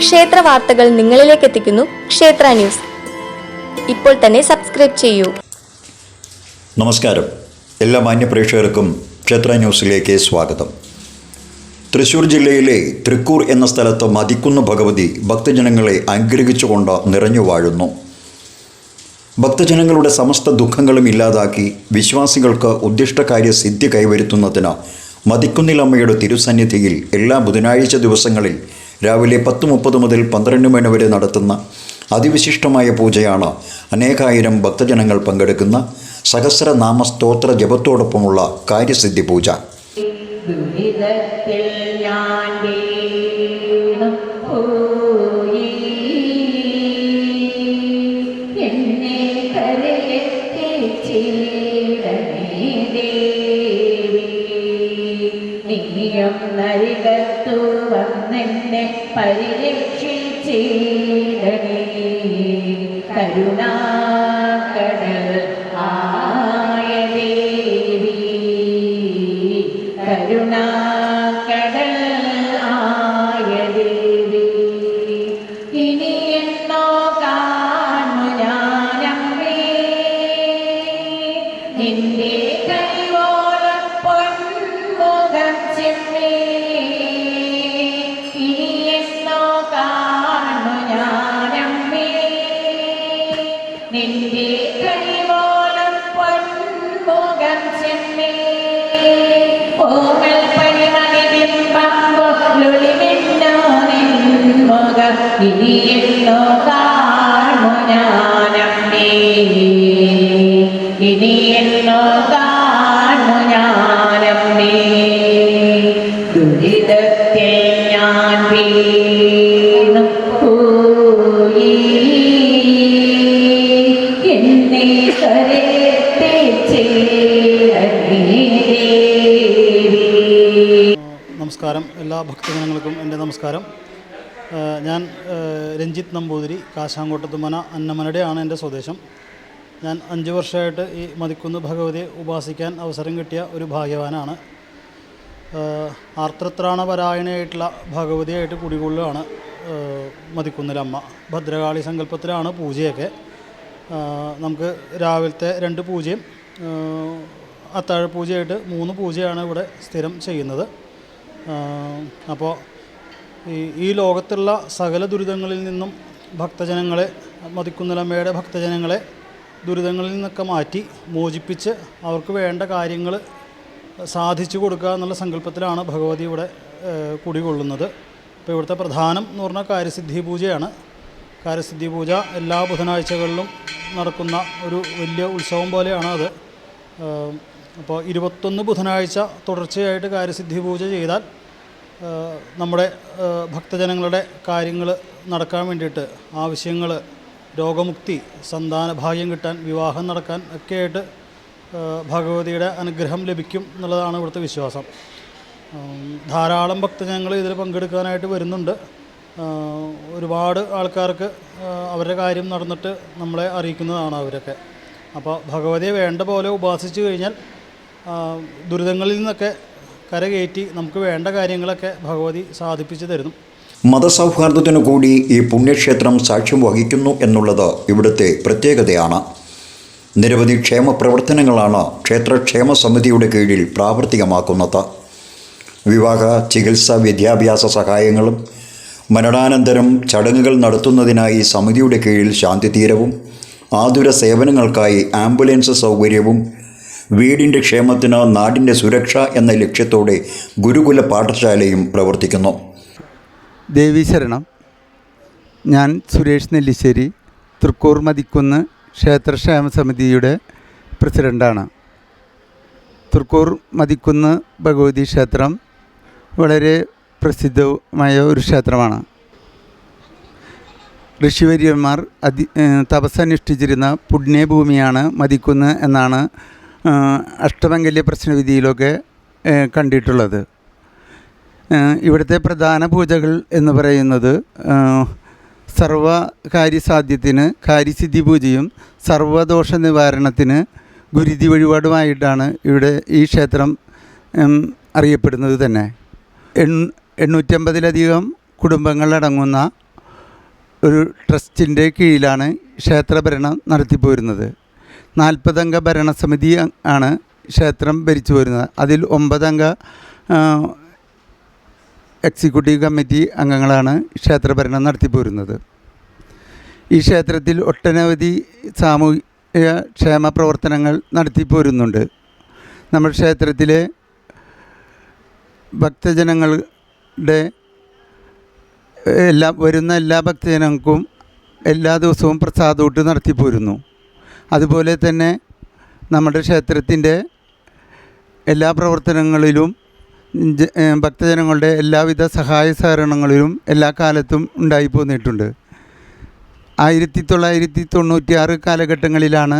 ക്ഷേത്ര വാർത്തകൾ നിങ്ങളിലേക്ക് എത്തിക്കുന്നു ക്ഷേത്ര ന്യൂസ്. ഇപ്പോൾ തന്നെ സബ്സ്ക്രൈബ് ചെയ്യൂ. നമസ്കാരം. എല്ലാ മാന്യപ്രേക്ഷകർക്കും ക്ഷേത്ര ന്യൂസിലേക്ക് സ്വാഗതം. തൃശൂർ ജില്ലയിലെ തൃക്കൂർ എന്ന സ്ഥലത്ത് മതിക്കുന്ന ഭഗവതി ഭക്തജനങ്ങളെ അനുഗ്രഹിച്ചുകൊണ്ട് നിറഞ്ഞു വാഴുന്നു. ഭക്തജനങ്ങളുടെ സമസ്ത ദുഃഖങ്ങളും ഇല്ലാതാക്കി വിശ്വാസികൾക്ക് ഉദ്ദിഷ്ടകാര്യ സിദ്ധി കൈവരുത്തുന്നതിന് മതിക്കുന്നിലമ്മയുടെ തിരുസന്നിധിയിൽ എല്ലാ ബുധനാഴ്ച ദിവസങ്ങളിൽ രാവിലെ പത്ത് മുപ്പത് മുതൽ പന്ത്രണ്ട് മണി വരെ നടത്തുന്ന അതിവിശിഷ്ടമായ പൂജയാണ് അനേകായിരം ഭക്തജനങ്ങൾ പങ്കെടുക്കുന്ന സഹസ്രനാമ സ്തോത്ര ജപത്തോടൊപ്പമുള്ള കാര്യസിദ്ധി പൂജ. ദുരിതത്തിൽ ഞാൻ വന്നെന്നെ പരിരക്ഷിച്ചിടണേ കരുണാകടൽ ആയ പോയി. നമസ്കാരം. എല്ലാ ഭക്തജനങ്ങൾക്കും എന്റെ നമസ്കാരം. ഞാൻ രഞ്ജിത്ത് നമ്പൂതിരി കാശാങ്കോട്ടത്തുമന അന്നമനയുടെയാണ് എന്റെ സ്വദേശം. ഞാൻ അഞ്ച് വർഷമായിട്ട് ഈ മതിക്കുന്ന് ഭഗവതിയെ ഉപാസിക്കാൻ അവസരം കിട്ടിയ ഒരു ഭാഗ്യവാനാണ്. ആർത്തത്രാണപരായണയായിട്ടുള്ള ഭഗവതിയായിട്ട് കുടികൊള്ളുകയാണ് മതിക്കുന്നിലമ്മ. ഭദ്രകാളി സങ്കല്പത്തിലാണ് പൂജയൊക്കെ. നമുക്ക് രാവിലത്തെ രണ്ട് പൂജയും അത്താഴ പൂജയായിട്ട് മൂന്ന് പൂജയാണ് ഇവിടെ സ്ഥിരം ചെയ്യുന്നത്. അപ്പോൾ ഈ ഈ ലോകത്തുള്ള സകല ദുരിതങ്ങളിൽ നിന്നും ഭക്തജനങ്ങളെ മതിക്കുന്നിലമ്മയുടെ ഭക്തജനങ്ങളെ ദുരിതങ്ങളിൽ നിന്നൊക്കെ മാറ്റി മോചിപ്പിച്ച് അവർക്ക് വേണ്ട കാര്യങ്ങൾ സാധിച്ചു കൊടുക്കുക എന്നുള്ള സങ്കല്പത്തിലാണ് ഭഗവതി ഇവിടെ കുടികൊള്ളുന്നത്. അപ്പോൾ ഇവിടുത്തെ പ്രധാനം എന്ന് പറഞ്ഞാൽ കാര്യസിദ്ധി പൂജയാണ്. കാര്യസിദ്ധി പൂജ എല്ലാ ബുധനാഴ്ചകളിലും നടക്കുന്ന ഒരു വലിയ ഉത്സവം പോലെയാണ് അത്. അപ്പോൾ ഇരുപത്തൊന്ന് ബുധനാഴ്ച തുടർച്ചയായിട്ട് കാര്യസിദ്ധി പൂജ ചെയ്താൽ നമ്മുടെ ഭക്തജനങ്ങളുടെ കാര്യങ്ങൾ നടക്കാൻ വേണ്ടിയിട്ട് ആവശ്യങ്ങൾ രോഗമുക്തി സന്താന ഭാഗ്യം കിട്ടാൻ വിവാഹം നടക്കാൻ ഒക്കെയായിട്ട് ഭഗവതിയുടെ അനുഗ്രഹം ലഭിക്കും എന്നുള്ളതാണ് ഇവിടുത്തെ വിശ്വാസം. ധാരാളം ഭക്തജനങ്ങൾ ഇതിൽ പങ്കെടുക്കാനായിട്ട് വരുന്നുണ്ട്. ഒരുപാട് ആൾക്കാർക്ക് അവരുടെ കാര്യം നടന്നിട്ട് നമ്മളെ അറിയിക്കുന്നതാണ് അവരൊക്കെ. അപ്പോൾ ഭഗവതിയെ വേണ്ട പോലെ ഉപാസിച്ചു കഴിഞ്ഞാൽ ദുരിതങ്ങളിൽ നിന്നൊക്കെ കരകയറ്റി നമുക്ക് വേണ്ട കാര്യങ്ങളൊക്കെ ഭഗവതി സാധിപ്പിച്ചു തരുന്നു. മതസൗഹാർദ്ദത്തിനു കൂടി ഈ പുണ്യക്ഷേത്രം സാക്ഷ്യം വഹിക്കുന്നു എന്നുള്ളത് ഇവിടുത്തെ പ്രത്യേകതയാണ്. നിരവധി ക്ഷേമ പ്രവർത്തനങ്ങളാണ് ക്ഷേത്രക്ഷേമ സമിതിയുടെ കീഴിൽ പ്രാവർത്തികമാക്കുന്നത്. വിവാഹ ചികിത്സ വിദ്യാഭ്യാസ സഹായങ്ങളും മരണാനന്തരം ചടങ്ങുകൾ നടത്തുന്നതിനായി സമിതിയുടെ കീഴിൽ ശാന്തിതീരവും ആതുര സേവനങ്ങൾക്കായി ആംബുലൻസ് സൗകര്യവും വീടിന്റെ ക്ഷേമത്തിന് നാടിന്റെ സുരക്ഷ എന്ന ലക്ഷ്യത്തോടെ ഗുരുകുല പാഠശാലയും പ്രവർത്തിക്കുന്നു. ദേവീശരണം ഞാൻ സുരേഷ് നെല്ലിശ്ശേരി തൃക്കൂർ മതിക്കുന്ന് ക്ഷേത്രക്ഷേമ സമിതിയുടെ പ്രസിഡന്റാണ് തൃക്കൂർ മതിക്കുന്ന് ഭഗവതി ക്ഷേത്രം വളരെ പ്രസിദ്ധമായ ഒരു ക്ഷേത്രമാണ്. ഋഷിവര്യന്മാർ അതി തപസ്സനുഷ്ഠിച്ചിരുന്ന പുണ്യഭൂമിയാണ് മതിക്കുന്ന് എന്നാണ് അഷ്ടമംഗല്യ പ്രശ്നവിധിയിലൊക്കെ കണ്ടിട്ടുള്ളത്. ഇവിടുത്തെ പ്രധാന പൂജകൾ എന്ന് പറയുന്നത് സർവ കാര്യസാധ്യത്തിന് കാര്യസിദ്ധി പൂജയും സർവദോഷ നിവാരണത്തിന് ഗുരുതി വഴിപാടുമായിട്ടാണ് ഇവിടെ ഈ ക്ഷേത്രം അറിയപ്പെടുന്നത് തന്നെ. എൺ എണ്ണൂറ്റമ്പതിലധികം കുടുംബങ്ങളടങ്ങുന്ന ഒരു ട്രസ്റ്റിന്റെ കീഴിലാണ് ക്ഷേത്രഭരണം നടത്തിപ്പോരുന്നത്. നാൽപ്പതംഗ ഭരണസമിതി ആണ് ക്ഷേത്രം ഭരിച്ചു വരുന്നത്. അതിൽ ഒമ്പതംഗ എക്സിക്യൂട്ടീവ് കമ്മിറ്റി അംഗങ്ങളാണ് ക്ഷേത്രഭരണം നടത്തിപ്പോരുന്നത് ഈ ക്ഷേത്രത്തിൽ ഒട്ടനവധി സാമൂഹിക ക്ഷേമ പ്രവർത്തനങ്ങൾ നടത്തിപ്പോരുന്നുണ്ട് നമ്മൾ ക്ഷേത്രത്തിലെ ഭക്തജനങ്ങളുടെ എല്ലാ വരുന്ന എല്ലാ ഭക്തജനങ്ങൾക്കും എല്ലാ ദിവസവും പ്രസാദൂട്ട് നടത്തിപ്പോരുന്നു അതുപോലെ തന്നെ നമ്മുടെ ക്ഷേത്രത്തിന്റെ എല്ലാ പ്രവർത്തനങ്ങളിലും ഭക്തജനങ്ങളുടെ എല്ലാവിധ സഹായ സഹകരണങ്ങളിലും എല്ലാ കാലത്തും ഉണ്ടായി പോന്നിട്ടുണ്ട്. ആയിരത്തി തൊള്ളായിരത്തി തൊണ്ണൂറ്റിയാറ് കാലഘട്ടങ്ങളിലാണ്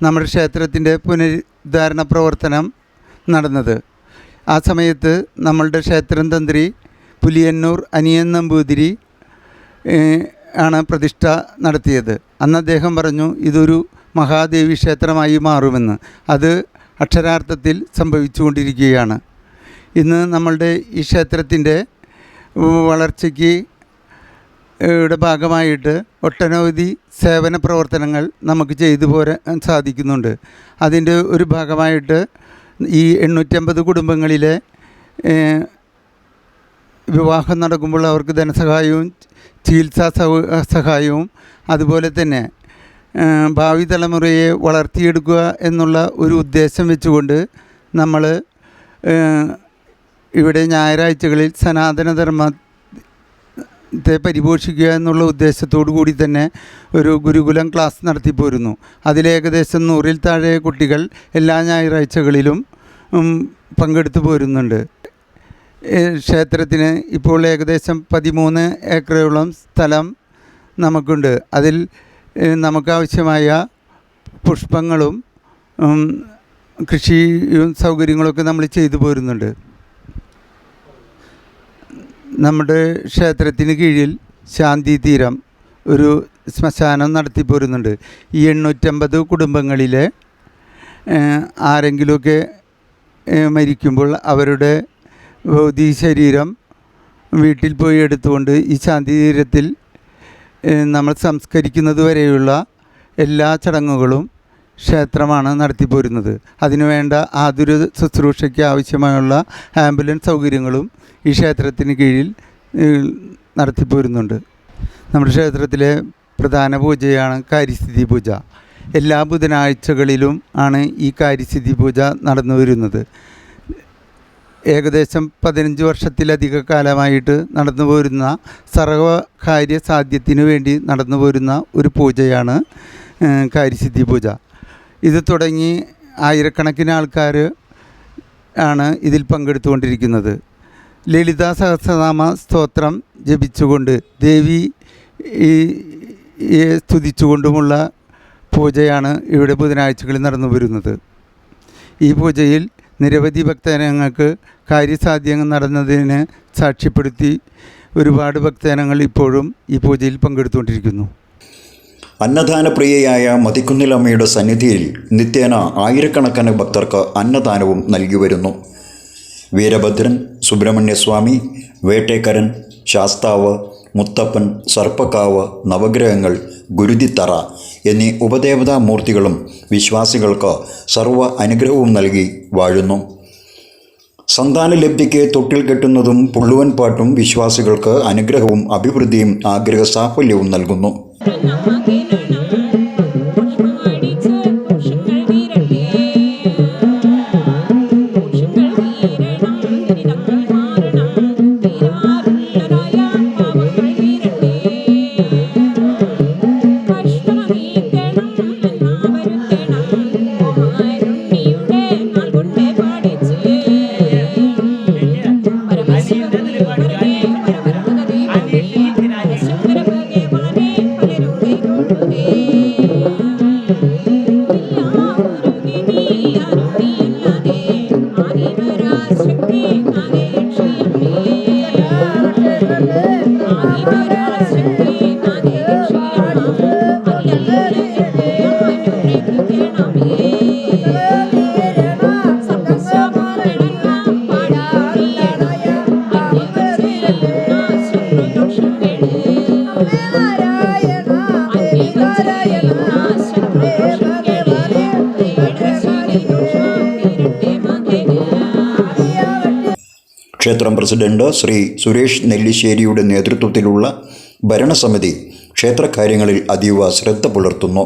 നമ്മുടെ ക്ഷേത്രത്തിന്റെ പുനരുദ്ധാരണ പ്രവർത്തനം നടന്നത്. ആ സമയത്ത് നമ്മളുടെ ക്ഷേത്രം തന്ത്രി പുലിയന്നൂർ അനിയൻ നമ്പൂതിരി ആണ് പ്രതിഷ്ഠ നടത്തിയത്. അന്ന് അദ്ദേഹം പറഞ്ഞു ഇതൊരു മഹാദേവി ക്ഷേത്രമായി മാറുമെന്ന്. അത് അക്ഷരാർത്ഥത്തിൽ സംഭവിച്ചുകൊണ്ടിരിക്കുകയാണ്. ഇന്ന് നമ്മളുടെ ഈ ക്ഷേത്രത്തിന്റെ വളർച്ചയ്ക്ക് യുടെ ഭാഗമായിട്ട് ഒട്ടനവധി സേവന പ്രവർത്തനങ്ങൾ നമുക്ക് ചെയ്തു പോരാൻ സാധിക്കുന്നുണ്ട്. അതിന്റെ ഒരു ഭാഗമായിട്ട് ഈ എണ്ണൂറ്റമ്പത് കുടുംബങ്ങളിലെ വിവാഹം നടക്കുമ്പോൾ അവർക്ക് ധനസഹായവും ചികിത്സാ സഹായവും അതുപോലെ തന്നെ ഭാവി തലമുറയെ വളർത്തിയെടുക്കുക എന്നുള്ള ഒരു ഉദ്ദേശം വെച്ചുകൊണ്ട് നമ്മൾ ഇവിടെ ഞായറാഴ്ചകളിൽ സനാതനധർമ്മത്തെ പരിപോഷിക്കുക എന്നുള്ള ഉദ്ദേശത്തോടു കൂടി തന്നെ ഒരു ഗുരുകുലം ക്ലാസ് നടത്തി നടത്തിപ്പോരുന്നു അതിലേകദേശം നൂറിൽ താഴെ കുട്ടികൾ എല്ലാ ഞായറാഴ്ചകളിലും പങ്കെടുത്തു പോരുന്നുണ്ട്. ക്ഷേത്രത്തിന് ഇപ്പോൾ ഏകദേശം പതിമൂന്ന് ഏക്കറോളം സ്ഥലം നമുക്കുണ്ട്. അതിൽ നമുക്കാവശ്യമായ പുഷ്പങ്ങളും കൃഷിയും സൗകര്യങ്ങളൊക്കെ നമ്മൾ ചെയ്തു പോരുന്നുണ്ട്. നമ്മുടെ ക്ഷേത്രത്തിന് കീഴിൽ ശാന്തി തീരം ഒരു ശ്മശാനം നടത്തി പോരുന്നുണ്ട്. ഈ എണ്ണൂറ്റമ്പത് കുടുംബങ്ങളിലെ ആരെങ്കിലുമൊക്കെ മരിക്കുമ്പോൾ അവരുടെ ഭൗതിക ശരീരം വീട്ടിൽ പോയി എടുത്തുകൊണ്ട് ഈ ശാന്തി തീരത്തിൽ നമ്മൾ സംസ്കരിക്കുന്നത് വരെയുള്ള എല്ലാ ചടങ്ങുകളും ക്ഷേത്രമാണ് നടത്തിപ്പോരുന്നത് അതിനുവേണ്ട ആതുര ശുശ്രൂഷയ്ക്ക് ആവശ്യമായുള്ള ആംബുലൻസ് സൗകര്യങ്ങളും ഈ ക്ഷേത്രത്തിന് കീഴിൽ നടത്തിപ്പോരുന്നുണ്ട് നമ്മുടെ ക്ഷേത്രത്തിലെ പ്രധാന പൂജയാണ് കാര്യസ്ഥിതി പൂജ. എല്ലാ ബുധനാഴ്ചകളിലും ആണ് ഈ കാര്യസ്ഥിതി പൂജ നടന്നു വരുന്നത്. ഏകദേശം പതിനഞ്ച് വർഷത്തിലധിക കാലമായിട്ട് നടന്നു പോരുന്ന സർവകാര്യ സാധ്യത്തിനു വേണ്ടി നടന്നു പോരുന്ന ഒരു പൂജയാണ് കാര്യസിദ്ധി പൂജ. ഇത് തുടങ്ങി ആയിരക്കണക്കിന് ആൾക്കാർ ആണ് ഇതിൽ പങ്കെടുത്തുകൊണ്ടിരിക്കുന്നത്. ലളിത സഹസ്രനാമ സ്തോത്രം ജപിച്ചുകൊണ്ട് ദേവി സ്തുതിച്ചുകൊണ്ടുമുള്ള പൂജയാണ് ഇവിടെ ബുധനാഴ്ചകളിൽ നടന്നു വരുന്നത് ഈ പൂജയിൽ നിരവധി ഭക്തജനങ്ങൾക്ക് കാര്യസാധ്യങ്ങൾ നടന്നതിന് സാക്ഷ്യപ്പെടുത്തി ഒരുപാട് ഭക്തജനങ്ങൾ ഇപ്പോഴും ഈ പൂജയിൽ പങ്കെടുത്തുകൊണ്ടിരിക്കുന്നു. അന്നദാനപ്രിയയായ മതിക്കുന്നിലമ്മയുടെ സന്നിധിയിൽ നിത്യേന ആയിരക്കണക്കിന് ഭക്തർക്ക് അന്നദാനവും നൽകി വരുന്നു. വീരഭദ്രൻ സുബ്രഹ്മണ്യസ്വാമി വേട്ടേക്കരൻ ശാസ്താവ് മുത്തപ്പൻ സർപ്പക്കാവ് നവഗ്രഹങ്ങൾ ഗുരുതിത്തറ എന്നീ ഉപദേവതാ മൂർത്തികളും വിശ്വാസികൾക്ക് സർവ അനുഗ്രഹവും നൽകി വാഴുന്നു. സന്താന സന്താനലബ്ധിക്ക് തൊട്ടിൽ കെട്ടുന്നതും പുള്ളുവൻ പാട്ടും വിശ്വാസികൾക്ക് അനുഗ്രഹവും അഭിവൃദ്ധിയും ആഗ്രഹ സാഫല്യവും നൽകുന്നു ക്ഷേത്രം പ്രസിഡന്റ് ശ്രീ സുരേഷ് നെല്ലിശ്ശേരിയുടെ നേതൃത്വത്തിലുള്ള ഭരണസമിതി ക്ഷേത്രകാര്യങ്ങളിൽ അതീവ ശ്രദ്ധ പുലർത്തുന്നു.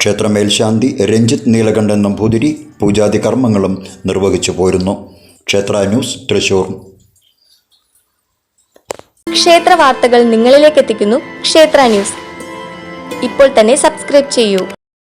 ക്ഷേത്ര മേൽശാന്തി രഞ്ജിത്ത് നീലകണ്ഠൻ നമ്പൂതിരി പൂജാതി കർമ്മങ്ങളും നിർവഹിച്ചു പോരുന്നു. ക്ഷേത്ര ന്യൂസ് തൃശൂർ. ക്ഷേത്ര വാർത്തകൾ നിങ്ങളിലേക്ക് എത്തിക്കുന്നു. ക്ഷേത്ര ന്യൂസ്. ഇപ്പോൾ തന്നെ സബ്സ്ക്രൈബ് ചെയ്യൂ.